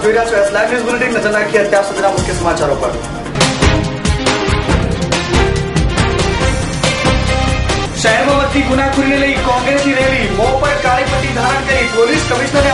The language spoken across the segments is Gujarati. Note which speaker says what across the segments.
Speaker 1: આપ જોઈ રહ્યા છો એસ લાઈવ ન્યૂઝ બુલેટિન. નજર નાખીએ અત્યાર સુધીના મુખ્ય સમાચારો પર. શહેરમાં વધતી ગુનાખોરીને લઈ કોંગ્રેસની રેલી. મો પર કાળી પટ્ટી ધારણ કરી પોલીસ કમિશનરે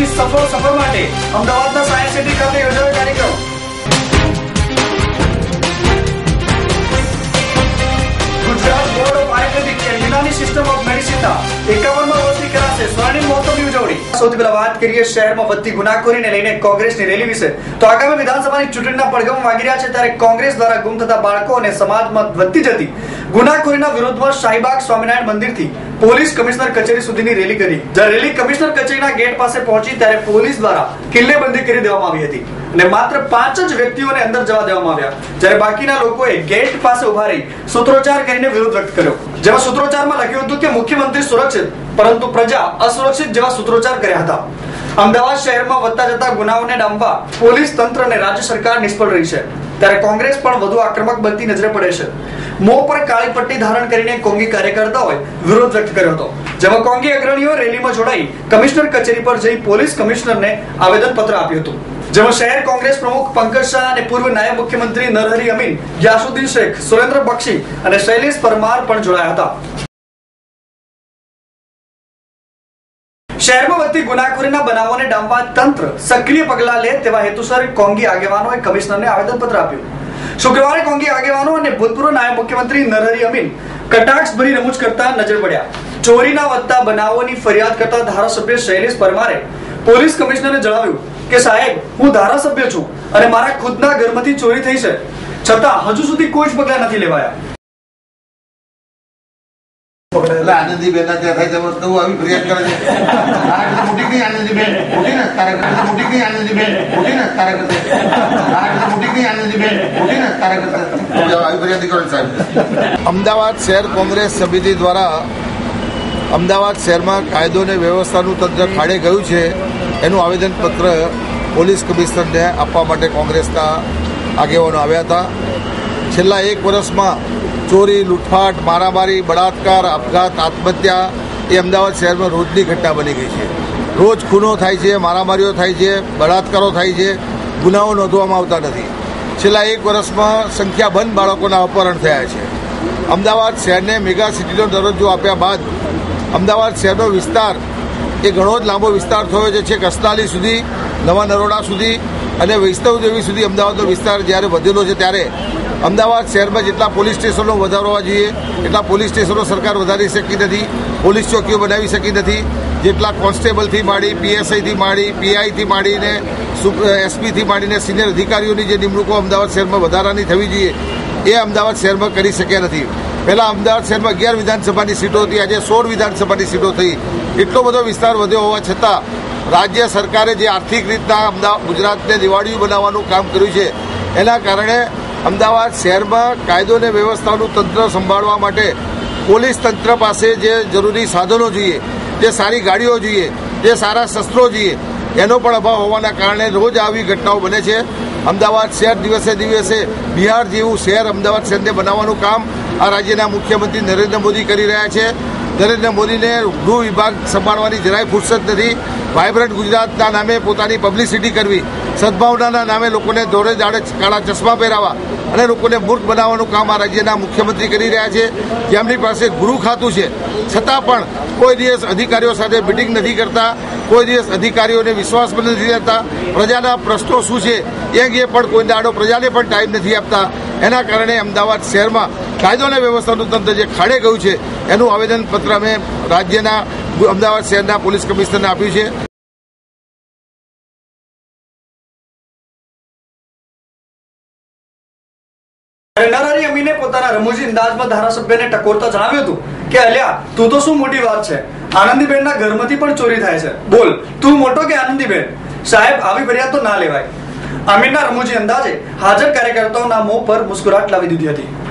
Speaker 1: વિલિયમ્સની સફળ સફળ માટે અમદાવાદના સાયન્સ સિટી ખાતે યોજાયો કાર્યક્રમ. Gujarat board of Ayurvedic and Unani system of મેડિસિનના એકાવનમાં વર્ષની કરાશે. સ્વર્ણિમ મહોત્સવ સૌથી પહેલા વાત કરીએ શહેરમાં વધતી ગુનાખોરીને લઈને કોંગ્રેસની રેલી વિશે. તો આગામી વિધાનસભાની ચૂંટણીના પડઘમ વાગી રહ્યા છે ત્યારે કોંગ્રેસ દ્વારા ગુમ થતા બાળકો અને સમાજમાં વધતી જતી ગુનાખોરીના વિરોધમાં શાહીબાગ સ્વામિનારાયણ મંદિરથી પોલીસ કમિશનર કચેરી સુધીની રેલી કરી. જ્યારે રેલી કમિશનર કચેરીના ગેટ પાસે પહોંચી ત્યારે પોલીસ દ્વારા કિલ્લેબંધી કરી દેવામાં આવી હતી અને માત્ર પાંચ જ વ્યક્તિઓને અંદર જવા દેવામાં આવ્યા. જ્યારે બાકીના લોકોએ ગેટ પાસે ઊભા રહી સૂત્રોચ્ચાર કરીને વિરોધ વ્યક્ત કર્યો. જેમાં સૂત્રોચ્ચારમાં લખ્યું હતું કે મુખ્યમંત્રી સુરક્ષિત પરંતુ પ્રજા અસુરક્ષિત જેવા સૂત્રોચ્ચાર કર્યા હતા. અમદાવાદ શહેરમાં વધતા જતા ગુનાઓને ડામવા પોલીસ તંત્ર અને રાજ્ય સરકાર નિષ્ફળ રહી છે. ત્યારે કોંગ્રેસ પણ વધુ આક્રમક બનતી નજરે પડે છે. મોં પર કાળી પટ્ટી ધારણ કરીને કોંગી કાર્યકર્તાઓએ વિરોધ વ્યક્ત કર્યો હતો, જેમાં કોંગી અગ્રણીઓ રેલીમાં જોડાઈ કમિશનર કચેરી પર જઈ પોલીસ કમિશનરને આવેદનપત્ર આપ્યું હતું. જેમાં શહેર કોંગ્રેસ પ્રમુખ પંકજ શાહ અને પૂર્વ નાયબ મુખ્યમંત્રી નરહરી અમીન, યાસુદ્દીન શેખ, સુરેન્દ્ર બક્ષી અને શૈલેષ પરમાર પણ જોડાયા હતા. શહેરમાં કરતા નજર પડ્યા. ચોરીના વધતા બનાવોની ફરિયાદ કરતા ધારાસભ્ય શૈલેષ પરમારે પોલીસ કમિશનરને જણાવ્યું કે, સાહેબ, હું ધારાસભ્ય છું અને મારા ખુદના ઘરમાંથી ચોરી થઈ છે. છતાં હજુ સુધી કોઈ જ પગલા નથી લેવાયા.
Speaker 2: એટલે આનંદીબેન ના ત્યાં થાય તમે તું આવી ફરિયાદ કરે છે. તારા કરતા મોટી કઈ આનંદીબેન? મોટી ને તારા કરતા મોટી કઈ આનંદીબેન? મોટી ને તારા કરતા તારા કરતા મોટી કઈ આનંદીબેન? મોટી ને તારા કરતા આવી ફરિયાદ કરો સાહેબ.
Speaker 3: અમદાવાદ શહેર કોંગ્રેસ સમિતિ દ્વારા અમદાવાદ શહેરમાં કાયદો અને વ્યવસ્થાનું તંત્ર ખાડે ગયું છે. એનું આવેદનપત્ર પોલીસ કમિશનરને આપવા માટે કોંગ્રેસના આગેવાનો આવ્યા હતા. છેલ્લા એક વર્ષમાં ચોરી લૂંટફાટ, મારામારી, બળાત્કાર આપઘાત આત્મહત્યા એ અમદાવાદ શહેરમાં રોજની ઘટના બની ગઈ છે. રોજ ખૂનો થાય છે, મારામારીઓ થાય છે, બળાત્કારો થાય છે, ગુનાઓ નોંધવામાં આવતા નથી. છેલ્લા એક વર્ષમાં સંખ્યાબંધ બાળકોના અપહરણ થયા છે. અમદાવાદ શહેરને મેગા સિટીનો દરજ્જો આપ્યા બાદ અમદાવાદ શહેરનો વિસ્તાર એ ઘણો જ લાંબો વિસ્તાર થયો છે. છેક અસ્તાલી સુધી, નવા નરોડા સુધી અને વૈષ્ણવદેવી સુધી અમદાવાદનો વિસ્તાર જ્યારે વધેલો છે ત્યારે અમદાવાદ શહેરમાં જેટલા પોલીસ સ્ટેશનો વધારવા જોઈએ, એટલા પોલીસ સ્ટેશનો સરકાર વધારી શકી નથી, પોલીસ ચોકીઓ બનાવી શકી નથી. જેટલા કોન્સ્ટેબલથી માંડી, પીએસઆઈથી માંડી, પીઆઈથી માંડીને એસપીથી માંડીને સિનિયર અધિકારીઓની જે નિમણૂકો અમદાવાદ શહેરમાં વધારાની થવી જોઈએ, એ અમદાવાદ શહેરમાં કરી શક્યા નથી. પહેલાં અમદાવાદ શહેરમાં અગિયાર વિધાનસભાની સીટો હતી, આજે સોળ વિધાનસભાની સીટો થઈ. એટલો બધો વિસ્તાર વધ્યો હોવા છતાં, રાજ્ય સરકારે જે આર્થિક રીતના અમદાવાદ ગુજરાતને દિવાળીયું બનાવવાનું કામ કર્યું છે, એના કારણે અમદાવાદ શહેરમાં કાયદો અને વ્યવસ્થાનું તંત્ર સંભાળવા માટે પોલીસ તંત્ર પાસે જે જરૂરી સાધનો જોઈએ, જે સારી ગાડીઓ જોઈએ, જે સારા શસ્ત્રો જોઈએ, એનો પણ અભાવ હોવાના કારણે રોજ આવી ઘટનાઓ બને છે. અમદાવાદ શહેર દિવસે દિવસે બિહાર જેવું શહેર અમદાવાદ શહેરને બનાવવાનું કામ આ રાજ્યના મુખ્યમંત્રી નરેન્દ્ર મોદી કરી રહ્યા છે. નરેન્દ્ર મોદીને ગૃહ વિભાગ સંભાળવાની જરાય ફુરસત નથી. વાયબ્રન્ટ ગુજરાતના નામે પોતાની પબ્લિસિટી કરવી. સદભાવનાના નામે લોકોને દોડે દાડે કાળા ચશ્મા પહેરાવા અને લોકોને મૂર્ખ બનાવવાનું કામ આ રાજ્યના મુખ્યમંત્રી કરી રહ્યા છે. જેમની પાસે ગૃહ ખાતું છે. છતાં પણ કોઈ દિવસ અધિકારીઓ સાથે મિટિંગ નથી કરતા. કોઈ દિવસ અધિકારીઓને વિશ્વાસ પણ નથી રહેતા. પ્રજાના પ્રશ્નો શું છે? એ અંગે પણ કોઈ દાડો પ્રજાને પણ ટાઈમ નથી આપતા. એના કારણે અમદાવાદ શહેરમાં કાયદો અને વ્યવસ્થાનું તંત્ર જે ખાડે ગયું છે, એનું આવેદનપત્ર અમે રાજ્યના, અમદાવાદ શહેરના પોલીસ કમિશનરને આપ્યું છે.
Speaker 1: નરહરી અમીને પોતાના રમૂજી અંદાજમાં ધારાસભ્યને ટકોરતા જણાવ્યું હતું કે, અલ્યા, તું તો શું મોટી વાત છે? આનંદીબેનના ઘરમાંથી પણ ચોરી થાય છે. બોલ, તું મોટો કે આનંદીબેન? સાહેબ, આવી ફરિયાદ તો ના લેવાય. અમીરના રમૂજી અંદાજે હાજર કાર્યકર્તાઓના મોં પર મુસ્કુરાટ લાવી દીધી હતી.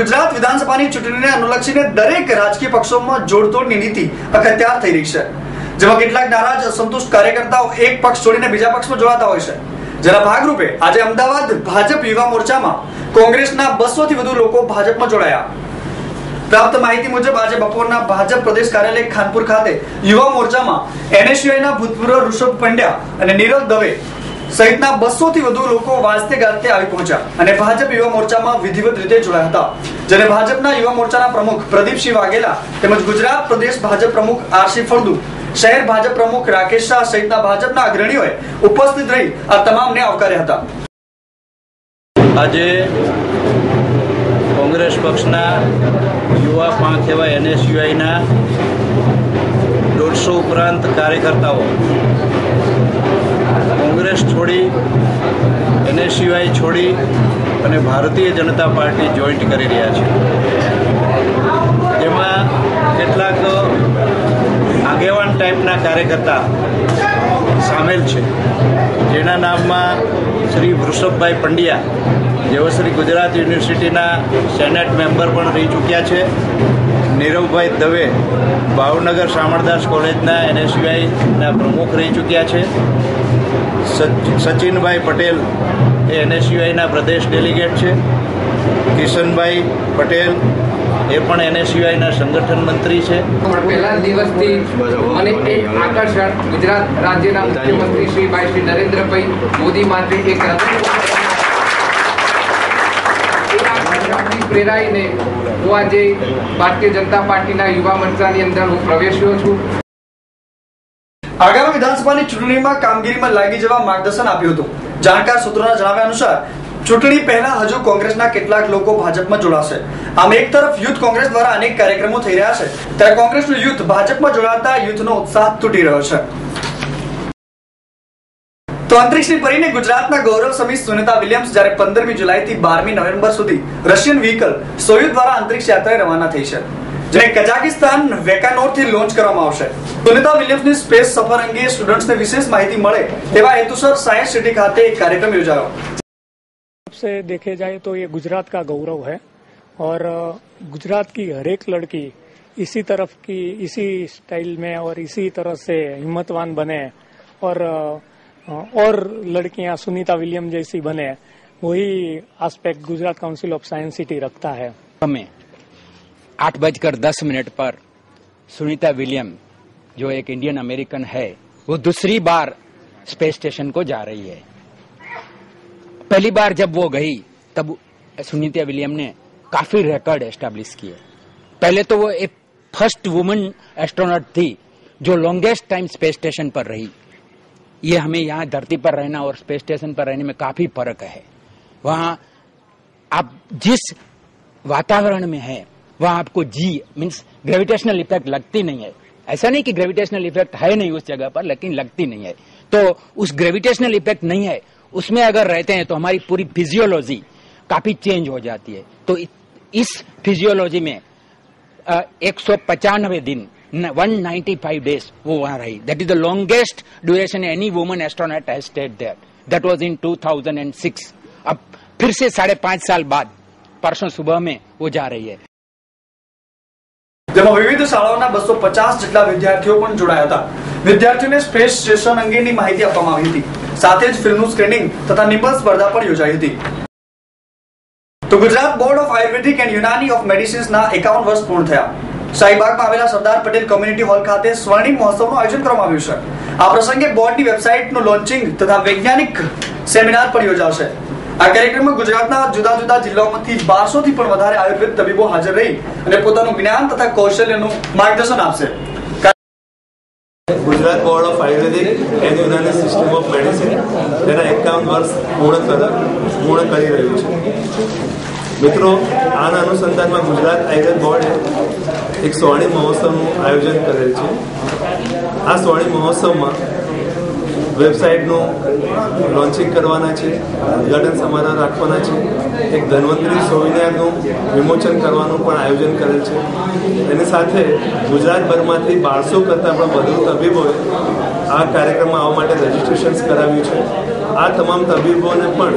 Speaker 1: ગુજરાત વિધાનસભાની ચૂંટણીને અનુલક્ષીને દરેક રાજકીય પક્ષોમાં જોડતોડની નીતિ અખત્યાર થઈ રહી છે. જેમાં કેટલાક નારાજ, અસંતુષ્ટ કાર્યકર્તાઓ એક પક્ષ છોડીને બીજા પક્ષમાં જોડાતા હોય છે. જેના ભાગરૂપે આજે અમદાવાદ ભાજપ યુવા મોરચામાં કોંગ્રેસના બસો થી વધુ લોકો ભાજપમાં જોડાયા. પ્રાપ્ત માહિતી મુજબ આજે બપોરના ભાજપ પ્રદેશ કાર્યાલય ખાનપુર ખાતે યુવા મોરચામાં એનએસયુઆઈના ભૂતપૂર્વ ઋષભ પંડ્યા અને નીરવ દવે સહિતના બસો થી વધુ લોકો વાજતે ગાજતે આવી પહોંચ્યા અને ભાજપ યુવા મોરચામાં વિધિવત રીતે જોડાયા હતા. જેને ભાજપના યુવા મોરચાના પ્રમુખ પ્રદીપસિંહ વાઘેલા તેમજ ગુજરાત પ્રદેશ ભાજપ પ્રમુખ આરસી ફળદુ, શહેર ભાજપ પ્રમુખ રાકેશ શાહ સહિતના ભાજપના અગ્રણીઓએ ઉપસ્થિત રહી આ તમામને આવકાર્યા હતા.
Speaker 4: આજે કોંગ્રેસ પક્ષના યુવા પાંખ એવા એનએસયુઆઈના દોઢસો ઉપરાંત કાર્યકર્તાઓ કોંગ્રેસ છોડી, એનએસયુઆઈ છોડી અને ભારતીય જનતા પાર્ટી જોઈન્ટ કરી રહ્યા છે. જેમાં કેટલાક આગેવાન ટાઈપના કાર્યકર્તા સામેલ છે. જેના નામમાં શ્રી વૃષભભાઈ પંડ્યા, જેઓ શ્રી ગુજરાત યુનિવર્સિટીના સેનેટ મેમ્બર પણ રહી ચૂક્યા છે. નીરવભાઈ દવે, ભાવનગર શામળદાસ કોલેજના એનએસયુઆઈના પ્રમુખ રહી ચૂક્યા છે. સચિનભાઈ પટેલ એ એનએસયુઆઈના પ્રદેશ ડેલિગેટ છે કિશનભાઈ પટેલ એ પણ એનએસયુઆઈના સંગઠન મંત્રી છે
Speaker 5: પહેલા દિવસથી મને એક આકર્ષણ ગુજરાત રાજ્યના મુખ્યમંત્રી શ્રી ભાઈ શ્રી નરેન્દ્રભાઈ મોદી માટે એક પ્રેરાઈને હું આજે ભારતીય જનતા પાર્ટીના યુવા મંચાની અંદર હું પ્રવેશ્યો છું
Speaker 1: આગામી વિધાનસભાની ચૂંટણીમાં કામગીરીમાં લાગી જવા માર્ગદર્શન આપ્યું હતું. જાણકાર સૂત્રોના જણાવ્યા અનુસાર, ચૂંટણી પહેલા હજુ કોંગ્રેસના કેટલાક લોકો ભાજપમાં જોડાશે. આમ એક તરફ યુથ કોંગ્રેસ દ્વારા અનેક કાર્યક્રમો થઈ રહ્યા છે, ત્યારે કોંગ્રેસનું યુથ ભાજપમાં જોડાતા યુથનો ઉત્સાહ તૂટી રહ્યો છે. તો અંતરિક્ષની પરીને ગુજરાતના ગૌરવ સમી સુનિતા વિલિયમ્સ જ્યારે પંદરમી જુલાઈથી બારમી નવેમ્બર સુધી રશિયન વ્હીકલ સોયુઝ દ્વારા અંતરિક્ષ યાત્રાએ રવાના થઈ છે. જેને કઝાકિસ્તાન વેકાનોરથી લોન્ચ કરવામાં આવશે સુનિતા વિલિયમ્સની સ્પેસ સફર અંગે સ્ટુડન્ટ્સને વિશેષ માહિતી મળે તેવા હેતુસર સાયન્સ સિટી ખાતે એક કાર્યક્રમ યોજાયો
Speaker 6: से देखे जाए तो ये गुजरात का गौरव है और अ, गुजरात की हर एक लड़की इसी तरफ की इसी स्टाइल में और इसी तरह से हिम्मतवान बने और अ, अ, और लड़कियां सुनीता विलियम जैसी बने वही aspect Gujarat council of science city रखता है
Speaker 7: में आठ बजकर दस मिनट पर सुनीता विलियम, जो एक इंडियन अमेरिकन है, वो दूसरी बार स्पेस स्टेशन को जा रही है। पहली बार जब वो गई, तब सुनीता विलियम ने काफ़ी रिकॉर्ड एस्टेब्लिश किए। पहले तो वो एक फ़र्स्ट वुमन एस्ट्रोनॉट थी, जो लॉन्गेस्ट टाइम स्पेस स्टेशन पर रही। ये हमें यहाँ धरती पर रहना और स्पेस स्टेशन पर रहने में काफ़ी फ़र्क है। वहाँ आप जिस वातावरण में है वहाँ आपको जी मीन्स ग्रेविटेशनल इफ़ेक्ट लगती नहीं है। ऐसा नहीं कि ग्रेविटेशनल इफ़ेक्ट है नहीं उस जगह पर, लेकिन लगती नहीं है। तो उस ग्रेविटेशनल इफ़ेक्ट नहीं है। उसमें अगर रहते हैं तो हमारी पूरी फिजियोलॉजी काफ़ी चेंज हो जाती है। तो इस फिजियोलॉजी में एक सौ पचानवे दिन वन नाइन्टी फाइव डेज़ वो वहाँ रही। That is the longest duration any woman astronaut has stayed there that was in 2006 अब फिर से साढ़े पाँच साल बाद, परसों सुबह में वो जा रही है।
Speaker 1: જેમાં વિવિધ શાળાઓના બસો પચાસ જેટલા વિદ્યાર્થીઓ પણ જોડાયા હતા. વિદ્યાર્થીઓને સ્પેસ સ્ટેશન અંગેની માહિતી આપવામાં આવી હતી. સાથે જ ફિલ્મનું સ્ક્રીનિંગ તથા નિબંધ સ્પર્ધા પણ યોજાઈ હતી. તો Gujarat board of Ayurvedic and Unani of મેડિસિન્સના એકાવન વર્ષ પૂર્ણ થયા. શાહીબાગમાં આવેલા સરદાર પટેલ કોમ્યુનિટી હોલ ખાતે સ્વર્ણિમ મહોત્સવનું આયોજન કરવામાં આવ્યું છે. આ પ્રસંગે બોર્ડની વેબસાઇટનું લોન્ચિંગ તથા વૈજ્ઞાનિક સેમિનાર પણ યોજાશે. આ કાર્યક્રમમાં ગુજરાતના જુદા જુદા જિલ્લાઓમાંથી બારસો થી પણ વધારે આયુર્વેદ તબીબો હાજર રહી અને પોતાનું જ્ઞાન તથા કૌશલ્યનું માર્ગદર્શન આપશે.
Speaker 8: Gujarat board of Ayurvedic and Unani system of medicine, તેના એકાવન વર્ષ પૂર્ણ કર પૂર્ણ કરી રહ્યું છે. મિત્રો, આના અનુસંધાનમાં ગુજરાત આયુર્વેદ બોર્ડે એક સ્વર્ણિમ મહોત્સવનું આયોજન કરેલ છે. આ સ્વર્ણિમ મહોત્સવમાં વેબસાઇટનું લોન્ચિંગ કરવાના છે, ઉદઘાટન સમારોહ રાખવાના છે. એક ધન્વંતરી સોવિનારનું વિમોચન કરવાનું પણ આયોજન કરેલ છે. એની સાથે ગુજરાતભરમાંથી બારસો કરતાં પણ વધુ તબીબોએ આ કાર્યક્રમમાં આવવા માટે રજીસ્ટ્રેશન્સ કરાવ્યું છે. આ તમામ તબીબોને પણ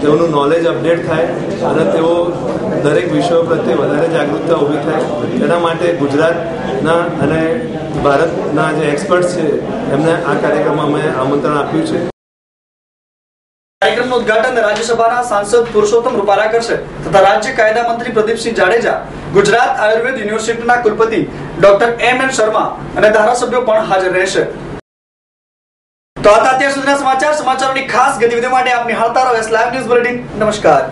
Speaker 8: તેઓનું નોલેજ અપડેટ થાય અને તેઓ દરેક વિષયો પ્રત્યે વધારે જાગૃતતા ઊભી થાય. તેના માટે ગુજરાતના અને ભારતના જે એક્સપર્ટ છે, એમને આ કાર્યક્રમમાં અમે આમંત્રણ આપ્યું છે.
Speaker 1: કાર્યક્રમનું ઉદ્ઘાટન રાજ્યસભાના સાંસદ પુરુષોત્તમ રૂપાલા કરશે તથા રાજ્ય કાયદા મંત્રી પ્રદીપસિંહ જાડેજા, ગુજરાત આયુર્વેદ યુનિવર્સિટીના કુલપતિ ડોક્ટર એમ એન શર્મા અને ધારાસભ્યો પણ હાજર રહેશે. તો આ અત્યાર સુધીના સમાચાર. સમાચારોની ખાસ ગતિવિધિ માટે આપ નિહાળતા રહો. લાઈવ ન્યૂઝ બુલેટિન નમસ્કાર.